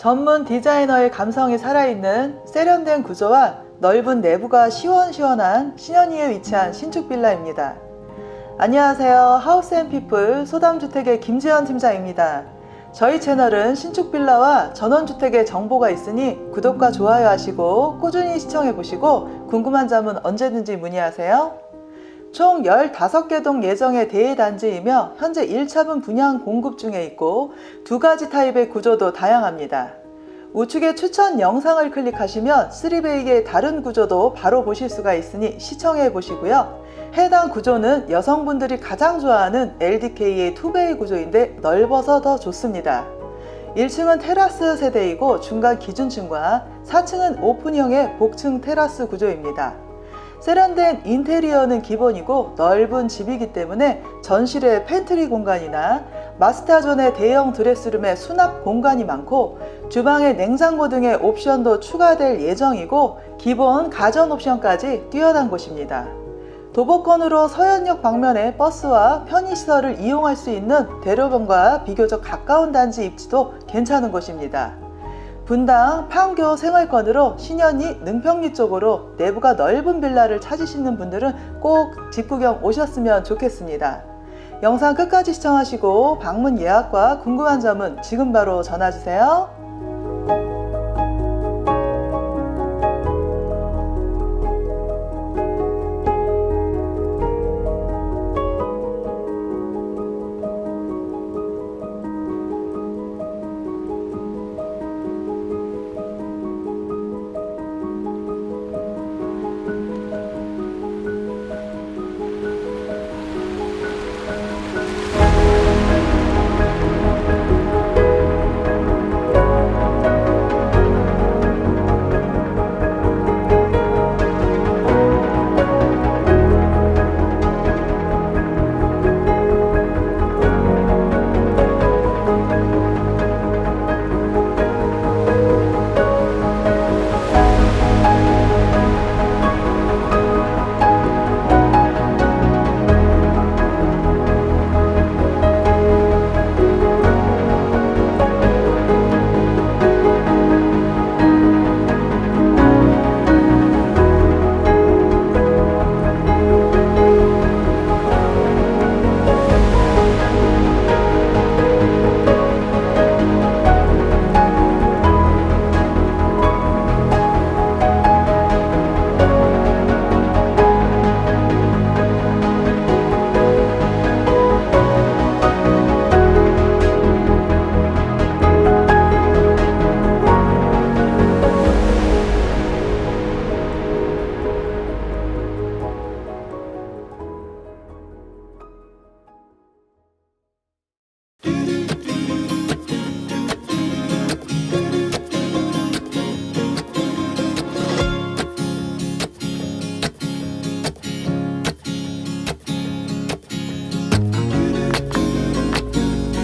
전문 디자이너의 감성이 살아있는 세련된 구조와 넓은 내부가 시원시원한 신현이에 위치한 신축 빌라입니다. 안녕하세요. 하우스 앤 피플 소담주택의 김지연 팀장입니다. 저희 채널은 신축 빌라와 전원주택의 정보가 있으니 구독과 좋아요 하시고 꾸준히 시청해 보시고 궁금한 점은 언제든지 문의하세요. 총 15개 동 예정의 대단지이며 현재 1차분 분양 공급 중에 있고 두 가지 타입의 구조도 다양합니다. 우측의 추천 영상을 클릭하시면 3베이의 다른 구조도 바로 보실 수가 있으니 시청해 보시고요. 해당 구조는 여성분들이 가장 좋아하는 LDK의 2베이 구조인데 넓어서 더 좋습니다. 1층은 테라스 세대이고 중간 기준층과 4층은 오픈형의 복층 테라스 구조입니다. 세련된 인테리어는 기본이고 넓은 집이기 때문에 전실의 팬트리 공간이나 마스터존의 대형 드레스룸에 수납 공간이 많고 주방에 냉장고 등의 옵션도 추가될 예정이고 기본 가전 옵션까지 뛰어난 곳입니다. 도보권으로 서현역 방면에 버스와 편의시설을 이용할 수 있는 대로변과 비교적 가까운 단지 입지도 괜찮은 곳입니다. 분당 판교 생활권으로 신현이 능평리 쪽으로 내부가 넓은 빌라를 찾으시는 분들은 꼭 집구경 오셨으면 좋겠습니다. 영상 끝까지 시청하시고 방문 예약과 궁금한 점은 지금 바로 전화 주세요.